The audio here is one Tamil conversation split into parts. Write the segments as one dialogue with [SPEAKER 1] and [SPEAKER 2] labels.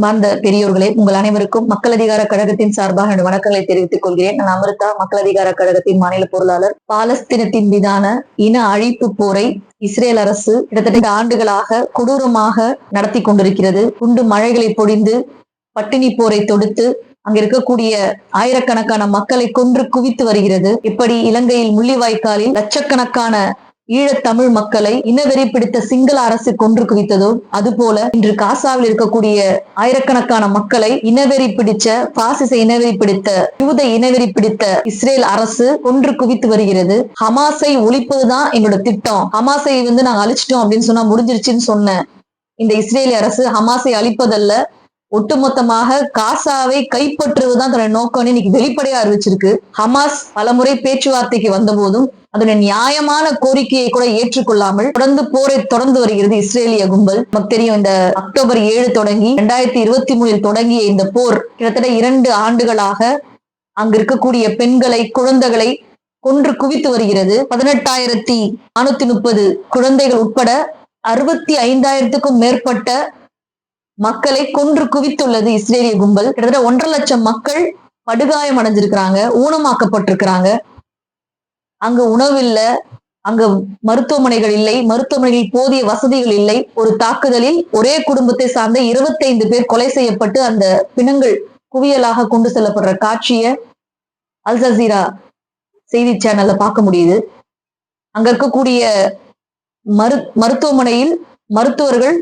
[SPEAKER 1] அன்பார்ந்த பெரியோர்களே உங்கள் அனைவருக்கும் மக்கள் அதிகார கழகத்தின் சார்பாக வணக்கங்களை தெரிவித்துக் கொள்கிறேன். நான் அமிர்தா மக்கள் அதிகார கழகத்தின் மாநில பொருளாளர். பாலஸ்தீனத்தின் மீதான இன அழிப்பு போரை இஸ்ரேல் அரசு கிட்டத்தட்ட ஆண்டுகளாக கொடூரமாக நடத்தி கொண்டிருக்கிறது. குண்டு மழைகளை பொழிந்து பட்டினி போரை தொடுத்து அங்க இருக்கக்கூடிய ஆயிரக்கணக்கான மக்களை கொன்று குவித்து வருகிறது. இப்படி இலங்கையில் முள்ளிவாய்க்காலில் லட்சக்கணக்கான ஈழத்தமிழ் மக்களை இனவெறி பிடித்த சிங்கள அரசு கொன்று குவித்ததோ அதுபோல இன்று காசாவில் இருக்கக்கூடிய ஆயிரக்கணக்கான மக்களை இனவெறி பிடிச்ச பாசிச இனவெறி பிடித்த யூத இனவெறி பிடித்த இஸ்ரேல் அரசு கொன்று குவித்து வருகிறது. ஹமாஸை ஒழிப்பதுதான் எங்களோட திட்டம். ஹமாஸை வந்து நாங்க அழிச்சிட்டோம் அப்படின்னு சொன்னா முடிஞ்சிருச்சுன்னு சொன்ன இந்த இஸ்ரேலிய அரசு ஹமாஸை அழிப்பதல்ல ஒட்டுமொத்தமாக காசாவை கைப்பற்றுவதுதான் தன்னுடைய நோக்கம்னு இன்னைக்கு வெளிப்படையா அறிவிச்சிருக்கு. ஹமாஸ் பலமுறை பேச்சுவார்த்தைக்கு வந்த போதும் அதனுடைய நியாயமான கோரிக்கையை கூட ஏற்றுக்கொள்ளாமல் தொடர்ந்து போரை தொடர்ந்து வருகிறது இஸ்ரேலிய கும்பல். நமக்கு தெரியும் இந்த அக்டோபர் ஏழு தொடங்கி இரண்டாயிரத்தி இருபத்தி மூணில் தொடங்கிய இந்த போர் கிட்டத்தட்ட இரண்டு ஆண்டுகளாக அங்க இருக்கக்கூடிய பெண்களை குழந்தைகளை கொன்று குவித்து வருகிறது. பதினெட்டாயிரத்தி நானூத்தி முப்பது குழந்தைகள் உட்பட அறுபத்தி ஐந்தாயிரத்துக்கும் மேற்பட்ட மக்களை கொன்று குவித்துள்ளது இஸ்ரேலிய கும்பல். கிட்டத்தட்ட ஒன்றரை லட்சம் மக்கள் படுகாயம் அடைஞ்சிருக்கிறாங்க ஊனமாக்கப்பட்டிருக்கிறாங்க. அங்க உணவு இல்ல அங்க மருத்துவமனைகள் இல்லை மருத்துவமனைகளில் போதிய வசதிகள் இல்லை. ஒரு தாக்குதலில் ஒரே குடும்பத்தை சார்ந்த இருபத்தைந்து பேர் கொலை செய்யப்பட்டு அந்த பிணங்கள் குவியலாக கொண்டு செல்லப்படுற காட்சிய அல் ஜசீரா செய்தி சேனல்ல பார்க்க முடியுது. அங்க இருக்கக்கூடிய மரு மருத்துவமனையில் மருத்துவர்கள்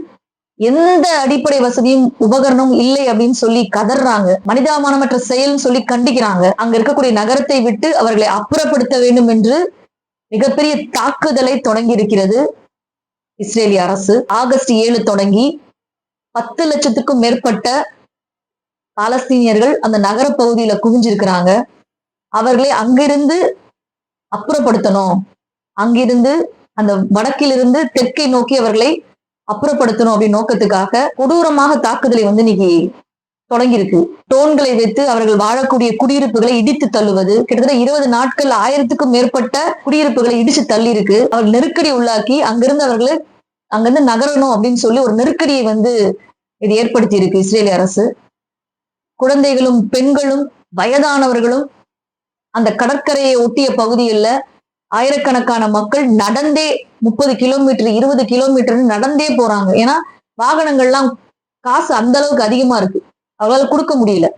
[SPEAKER 1] எந்த அடிப்படை வசதியும் உபகரணமும் இல்லை அப்படின்னு சொல்லி கதறாங்க மனிதாமானமற்ற செயல்னு சொல்லி கண்டிக்கிறாங்க. அங்க இருக்கக்கூடிய நகரத்தை விட்டு அவர்களை அப்புறப்படுத்த வேண்டும் என்று மிகப்பெரிய தாக்குதலை தொடங்கி இருக்கிறது இஸ்ரேலிய அரசு. ஆகஸ்ட் ஏழு தொடங்கி பத்து லட்சத்துக்கும் மேற்பட்ட பாலஸ்தீனியர்கள் அந்த நகர பகுதியில குவிஞ்சிருக்கிறாங்க. அவர்களை அங்கிருந்து அப்புறப்படுத்தணும். அங்கிருந்து அந்த வடக்கிலிருந்து தெற்கை நோக்கி அவர்களை அப்புறப்படுத்தணும் அப்படின்னு நோக்கத்துக்காக கொடூரமாக தாக்குதலை வந்து இன்னைக்கு தொடங்கியிருக்கு. டோன்களை வைத்து அவர்கள் வாழக்கூடிய குடியிருப்புகளை இடித்து தள்ளுவது கிட்டத்தட்ட இருபது நாட்கள் ஆயிரத்துக்கும் மேற்பட்ட குடியிருப்புகளை இடிச்சு தள்ளி இருக்கு அவர் நெருக்கடி உள்ளாக்கி அங்கிருந்து அவர்களை அங்கிருந்து நகரணும் அப்படின்னு சொல்லி ஒரு நெருக்கடியை வந்து இது ஏற்படுத்தி இருக்கு இஸ்ரேலிய அரசு. குழந்தைகளும் பெண்களும் வயதானவர்களும் அந்த கடற்கரையை ஒட்டிய பகுதியில் ஆயிரக்கணக்கான மக்கள் நடந்தே முப்பது கிலோமீட்டர் இருபது கிலோமீட்டர் நடந்தே போறாங்க. ஏன்னா வாகனங்கள்லாம் காசு அந்த அளவுக்கு அதிகமா இருக்கு. அவங்களால கொடுக்க முடியல.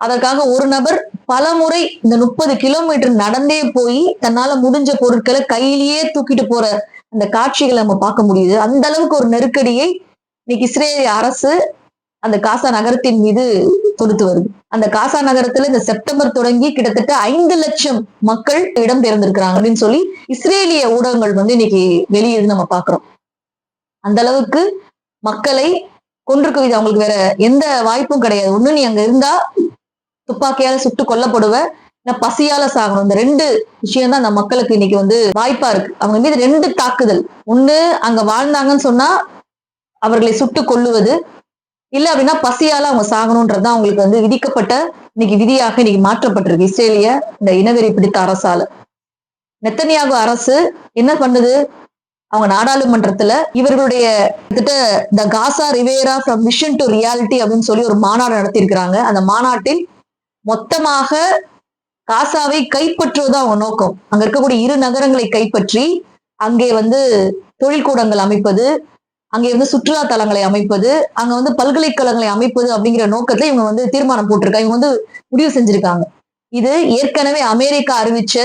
[SPEAKER 1] அதற்காக ஒரு நபர் பல முறை இந்த முப்பது கிலோமீட்டர் நடந்தே போய் தன்னால முடிஞ்ச பொருட்களை கையிலேயே தூக்கிட்டு போற அந்த காட்சிகளை நம்ம பார்க்க முடியுது. அந்த அளவுக்கு ஒரு நெருக்கடியை இன்னைக்கு இஸ்ரேலிய அரசு அந்த காசா நகரத்தின் மீது தொடுத்து வருது. அந்த காசா நகரத்துல இந்த செப்டம்பர் தொடங்கி கிட்டத்தட்ட ஐந்து லட்சம் மக்கள் இடம் பெயர்ந்திருக்கிறாங்க அப்படின்னு சொல்லி இஸ்ரேலிய ஊடகங்கள் வந்து இன்னைக்கு வெளியிருந்து நம்ம பாக்குறோம் அந்த அளவுக்கு மக்களை கொன்று குவிது அவங்களுக்கு வேற எந்த வாய்ப்பும் கிடையாது. ஒண்ணு நீ அங்க இருந்தா துப்பாக்கியால சுட்டு கொல்லப்படுவ இல்ல பசியால சாகணும். இந்த ரெண்டு விஷயம் தான் அந்த மக்களுக்கு இன்னைக்கு வந்து வாய்ப்பா இருக்கு. அவங்க மீது ரெண்டு தாக்குதல். ஒண்ணு அங்க வாழ்ந்தாங்கன்னு சொன்னா அவர்களை சுட்டு கொல்லுவது இல்ல அப்படின்னா பசியால அவங்க சாகணும்ன்றது தான் அவங்களுக்கு வந்து விதிக்கப்பட்ட இன்னைக்கு விதியாக இன்னைக்கு மாற்றப்பட்டிருக்கு. இஸ்ரேலிய இந்த இனவெறி பிடித்த அரசால. நெத்தனியாக அரசு என்ன பண்ணுது? அவங்க நாடாளுமன்றத்துல இவர்களுடைய கிட்டத்தட்ட the Gaza Riviera from vision to reality அப்படின்னு சொல்லி ஒரு மாநாடு நடத்தியிருக்கிறாங்க. அந்த மாநாட்டில் மொத்தமாக காசாவை கைப்பற்றுவது அவங்க நோக்கம். அங்க இருக்கக்கூடிய இரு நகரங்களை கைப்பற்றி அங்கே வந்து தொழில்கூடங்கள் அமைப்பது அங்கே வந்து சுற்றுலா தலங்களை அமைப்பது அங்க வந்து பல்கலைக்கழகங்களை அமைப்பது அப்படிங்கிற நோக்கத்தை இவங்க வந்து தீர்மானம் போட்டிருக்காங்க. இவங்க வந்து முடிவு செஞ்சிருக்காங்க. இது ஏற்கனவே அமெரிக்கா அறிவிச்ச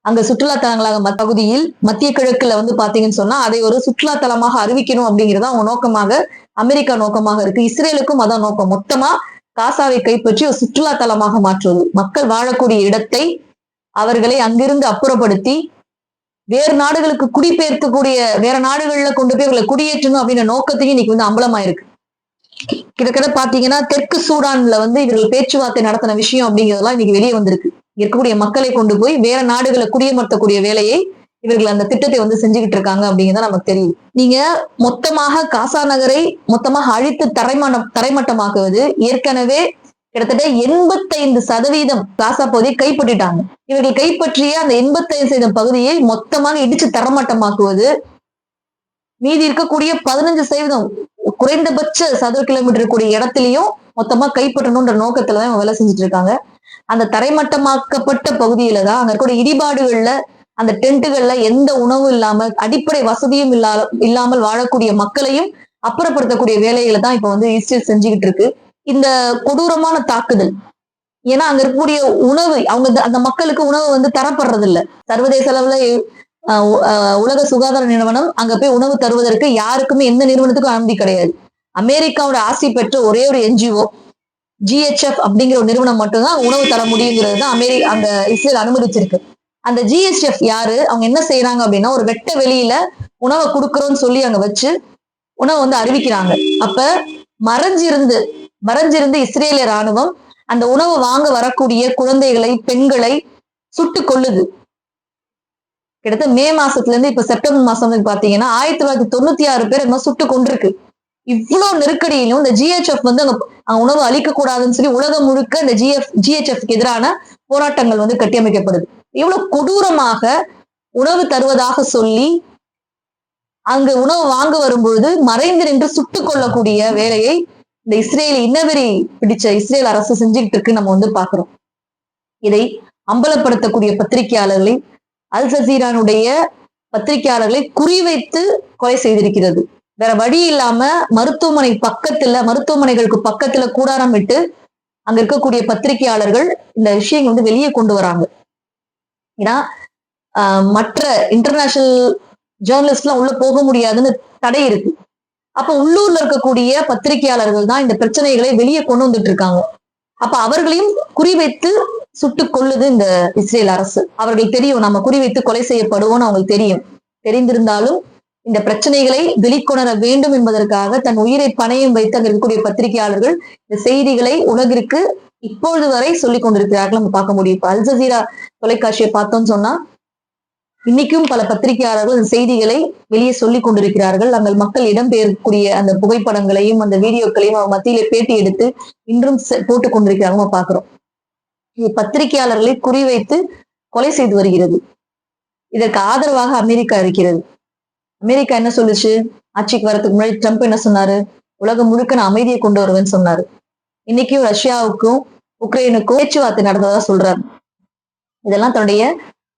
[SPEAKER 1] அங்க சுற்றுலா தலங்களாக ம- பகுதியில் மத்திய கிழக்குல வந்து பாத்தீங்கன்னு சொன்னா அதை ஒரு சுற்றுலா தலமாக அறிவிக்கணும் அப்படிங்கிறது அவங்க நோக்கமாக அமெரிக்கா நோக்கமாக இருக்கு. இஸ்ரேலுக்கும் அதான் நோக்கம். மொத்தமா காசாவை கைப்பற்றி ஒரு சுற்றுலா தலமாக மாற்றுவது. மக்கள் வாழக்கூடிய இடத்தை அவர்களை அங்கிருந்து அப்புறப்படுத்தி வேறு நாடுகளுக்கு குடிபெயர்க்கக்கூடிய வேற நாடுகள்ல கொண்டு போய் இவர்களை குடியேற்றணும் அப்படின்ற நோக்கத்தையும் இன்னைக்கு வந்து அம்பலமாயிருக்கு. கிட்டத்தட்ட பாத்தீங்கன்னா தெற்கு சூடான்ல வந்து இவர்கள் பேச்சுவார்த்தை நடத்தின விஷயம் அப்படிங்கிறதெல்லாம் இன்னைக்கு வெளியே வந்திருக்கு. இருக்கக்கூடிய மக்களை கொண்டு போய் வேற நாடுகளை குடியமர்த்தக்கூடிய வேலையை இவர்கள் அந்த திட்டத்தை வந்து செஞ்சுக்கிட்டு இருக்காங்க அப்படிங்கிறத நமக்கு தெரியும் நீங்க மொத்தமாக காசா நகரை மொத்தமாக அழித்து தரைமண தரைமட்டமாக்குவது ஏற்கனவே கிட்டத்தட்ட எண்பத்தைந்து சதவீதம் காசா பகுதியை கைப்பற்றிட்டாங்க. இவர்கள் கைப்பற்றிய அந்த எண்பத்தைந்து சதவீதம் பகுதியை மொத்தமாக இடிச்சு தரமட்டமாக்குவது மீதி இருக்கக்கூடிய பதினஞ்சு சதவீதம் குறைந்தபட்ச சதுர கிலோமீட்டர் கூடிய இடத்துலயும் மொத்தமா கைப்பற்றணும்ன்ற நோக்கத்துலதான் இவங்க வேலை செஞ்சுட்டு இருக்காங்க அந்த தரைமட்டமாக்கப்பட்ட பகுதியில தான் அங்க இருக்கக்கூடிய இடிபாடுகள்ல அந்த டென்ட்டுகள்ல எந்த உணவும் இல்லாமல் அடிப்படை வசதியும் இல்லா இல்லாமல் வாழக்கூடிய மக்களையும் அப்புறப்படுத்தக்கூடிய வேலைகளை தான் இப்ப வந்து இஸ்ரேல் செஞ்சுக்கிட்டு இருக்கு இந்த கொடூரமான தாக்குதல். ஏன்னா அங்க இருக்கக்கூடிய உணவு அவங்க அந்த- மக்களுக்கு உணவு வந்து தரப்படுறது இல்ல சர்வதேச அளவுல உலக சுகாதார நிறுவனம் அங்க போய் உணவு தருவதற்கு யாருக்குமே எந்த நிறுவனத்துக்கும் அனுமதி கிடையாது. அமெரிக்காவோட ஆசி பெற்ற ஒரே ஒரு என்ஜிஓ ஜிஹெச்எஃப் அப்படிங்கிற ஒரு நிறுவனம் மட்டும்தான் உணவு தர முடியுங்கிறது தான் அமெரி அந்த இஸ்ரேல் அனுமதிச்சிருக்கு. அந்த ஜிஹெச்எஃப் யாரு? அவங்க என்ன செய்யறாங்க அப்படின்னா ஒரு வெட்ட வெளியில உணவை கொடுக்குறோம்னு சொல்லி அங்க வச்சு உணவை வந்து அறிவிக்கிறாங்க. அப்ப மறைஞ்சிருந்து மறைஞ்சிருந்து இஸ்ரேலிய ராணுவம் அந்த உணவு வாங்க வரக்கூடிய குழந்தைகளை பெண்களை சுட்டு கொள்ளுது கிட்டத்தட்ட மே மாசத்துல இருந்து இப்ப செப்டம்பர் மாசம் பாத்தீங்கன்னா ஆயிரத்தி தொள்ளாயிரத்தி தொண்ணூத்தி ஆறு பேர் என்ன சுட்டு கொண்டிருக்கு இவ்வளவு நெருக்கடியிலும் இந்த ஜிஹெச்எஃப் வந்து அங்க உணவு அளிக்க கூடாதுன்னு சொல்லி உலகம் முழுக்க இந்த ஜிஎஃப் ஜிஹெச்எஃப்க்கு எதிரான போராட்டங்கள் வந்து கட்டியமைக்கப்படுது. இவ்வளவு கொடூரமாக உணவு தருவதாக சொல்லி அங்கு உணவு வாங்க வரும்பொழுது மறைந்து நின்று சுட்டுக் கொள்ளக்கூடிய வேலையை இந்த இஸ்ரேல் இன்னவெறி பிடிச்ச இஸ்ரேல் அரசு செஞ்சுக்கிட்டு இருக்கு நம்ம வந்து பாக்குறோம் இதை அம்பலப்படுத்தக்கூடிய பத்திரிகையாளர்களை அல் ஜசீரானுடைய பத்திரிகையாளர்களை குறிவைத்து கொலை செய்திருக்கிறது. வேற வழி இல்லாம மருத்துவமனை பக்கத்துல மருத்துவமனைகளுக்கு பக்கத்துல கூடாரம் விட்டு அங்க இருக்கக்கூடிய பத்திரிகையாளர்கள் இந்த விஷயங்கள் வந்து வெளியே கொண்டு வராங்க. ஏன்னா ஆஹ், மற்ற இன்டர்நேஷனல் ஜேர்னலிஸ்ட்லாம் உள்ள போக முடியாதுன்னு தடை இருக்கு. அப்ப உள்ளூர்ல இருக்கக்கூடிய பத்திரிகையாளர்கள் தான் இந்த பிரச்சனைகளை வெளியே கொண்டு வந்துட்டு இருக்காங்க. அப்ப அவர்களையும் குறிவைத்து சுட்டு கொள்ளுது இந்த இஸ்ரேல் அரசு. அவர்கள் தெரியும் நம்ம குறிவைத்து கொலை செய்யப்படுவோம்னு அவங்களுக்கு தெரியும். தெரிந்திருந்தாலும் இந்த பிரச்சனைகளை வெளிக்கொணர வேண்டும் என்பதற்காக தன் உயிரை பணையம் வைத்து அங்க இருக்கக்கூடிய பத்திரிகையாளர்கள் இந்த செய்திகளை உலகிற்கு இப்பொழுது வரை சொல்லிக் கொண்டிருக்கிறார்கள். நம்ம பார்க்க முடியும். இப்ப அல் ஜசீரா தொலைக்காட்சியை பார்த்தோம்னு சொன்னா இன்னைக்கும் பல பத்திரிகையாளர்கள் செய்திகளை வெளியே சொல்லிக் கொண்டிருக்கிறார்கள். நாங்கள் மக்கள் இடம்பெயரக்கூடிய அந்த புகைப்படங்களையும் அந்த வீடியோக்களையும் அவங்க மத்தியில பேட்டி எடுத்து இன்றும் போட்டுக் கொண்டிருக்கிறாங்க நம்ம பார்க்கிறோம். இது பத்திரிகையாளர்களை குறிவைத்து கொலை செய்து வருகிறது. இதற்கு ஆதரவாக அமெரிக்கா இருக்கிறது. அமெரிக்கா என்ன சொல்லுச்சு? ஆட்சிக்கு வரதுக்கு முன்னாடி ட்ரம்ப் என்ன சொன்னாரு? உலகம் முழுக்க நான் அமைதியை கொண்டு வருவேன்னு சொன்னாரு. இன்னைக்கும் ரஷ்யாவுக்கும் உக்ரைனுக்கும் பேச்சுவார்த்தை நடந்ததா சொல்றாரு. இதெல்லாம் தன்னுடைய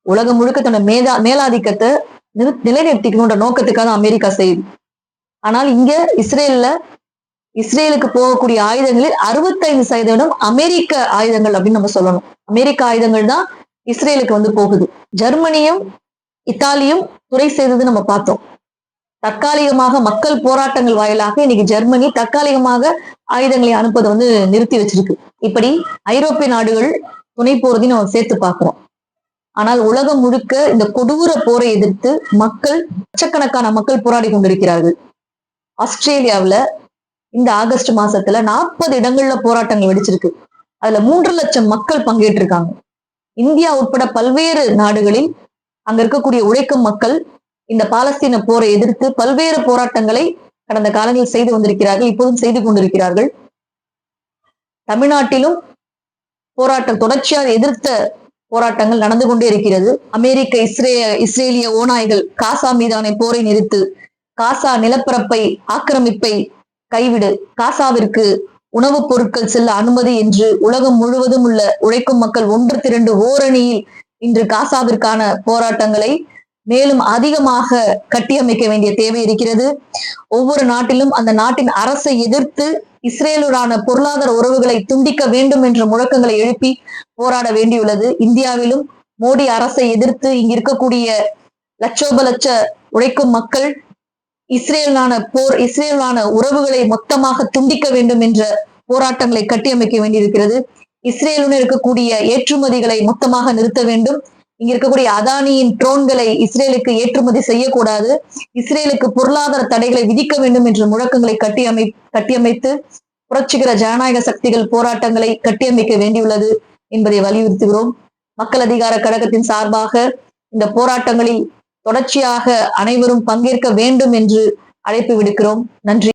[SPEAKER 1] உலகம் முழுக்க தன்னோட மேதா மேலாதிக்கத்தை நிறு- நிலைநிறுத்திக்கணுன்ற நோக்கத்துக்காக அமெரிக்கா செய்யுது. ஆனால் இங்க இஸ்ரேல்ல இஸ்ரேலுக்கு போகக்கூடிய ஆயுதங்களில் அறுபத்தைந்து சதவீதம் அமெரிக்க ஆயுதங்கள் அப்படின்னு நம்ம சொல்லணும். அமெரிக்க ஆயுதங்கள் தான் இஸ்ரேலுக்கு வந்து போகுது. ஜெர்மனியும் இத்தாலியும் துறை செய்தது நம்ம பார்த்தோம். தற்காலிகமாக மக்கள் போராட்டங்கள் வாயிலாக இன்னைக்கு ஜெர்மனி தற்காலிகமாக ஆயுதங்களை அனுப்புவதை வந்து நிறுத்தி வச்சிருக்கு. இப்படி ஐரோப்பிய நாடுகள் துணை போறதையும் நம்ம சேர்த்து பார்க்கிறோம். ஆனால் உலகம் முழுக்க இந்த கொடூர போரை எதிர்த்து மக்கள் லட்சக்கணக்கான மக்கள் போராடி கொண்டிருக்கிறார்கள். ஆஸ்திரேலியாவுல இந்த ஆகஸ்ட் மாசத்துல நாற்பது இடங்கள்ல போராட்டங்கள் வெடிச்சிருக்கு. அதுல மூன்று லட்சம் மக்கள் பங்கேற்றிருக்காங்க. இந்தியா உட்பட பல்வேறு நாடுகளில் அங்க இருக்கக்கூடிய உழைக்கும் மக்கள் இந்த பாலஸ்தீன போரை எதிர்த்து பல்வேறு போராட்டங்களை கடந்த காலங்களில் செய்து வந்திருக்கிறார்கள் இப்போதும் செய்து கொண்டிருக்கிறார்கள். தமிழ்நாட்டிலும் போராட்டம் தொடர்ச்சியாக எதிர்த்த போராட்டங்கள் நடந்து கொண்டே இருக்கிறது. அமெரிக்க இஸ்ரே இஸ்ரேலிய ஓநாய்கள் காசா மீதான போரை நிறுத்து காசா நிலப்பரப்பை ஆக்கிரமிப்பை கைவிடு காசாவிற்கு உணவுப் பொருட்கள் செல்ல அனுமதி என்று உலகம் முழுவதும் உள்ள உழைக்கும் மக்கள் ஒன்று திரண்டு ஓரணியில் இன்று காசாவிற்கான போராட்டங்களை மேலும் அதிகமாக கட்டியமைக்க வேண்டிய தேவை இருக்கிறது. ஒவ்வொரு நாட்டிலும் அந்த நாட்டின் அரசை எதிர்த்து இஸ்ரேலுடான பொருளாதார உறவுகளை துண்டிக்க வேண்டும் என்ற முழக்கங்களை எழுப்பி போராட வேண்டியுள்ளது. இந்தியாவிலும் மோடி அரசை எதிர்த்து இங்க இருக்கக்கூடிய லட்சோப லட்ச உழைக்கும் மக்கள் இஸ்ரேலான போர் இஸ்ரேலான உறவுகளை மொத்தமாக துண்டிக்க வேண்டும் என்ற போராட்டங்களை கட்டியமைக்க வேண்டியிருக்கிறது. இஸ்ரேலுடன் இருக்கக்கூடிய ஏற்றுமதிகளை மொத்தமாக நிறுத்த வேண்டும். இங்க இருக்கக்கூடிய அதானியின் ட்ரோன்களை இஸ்ரேலுக்கு ஏற்றுமதி செய்யக்கூடாது. இஸ்ரேலுக்கு பொருளாதார தடைகளை விதிக்க வேண்டும் என்ற முழக்கங்களை கட்டியமை கட்டியமைத்து புரட்சிகர ஜனநாயக சக்திகள் போராட்டங்களை கட்டியமைக்க வேண்டியுள்ளது என்பதை வலியுறுத்துகிறோம். மக்கள் அதிகார கழகத்தின் சார்பாக இந்த போராட்டங்களில் தொடர்ச்சியாக அனைவரும் பங்கேற்க வேண்டும் என்று அழைப்பு விடுக்கிறோம். நன்றி.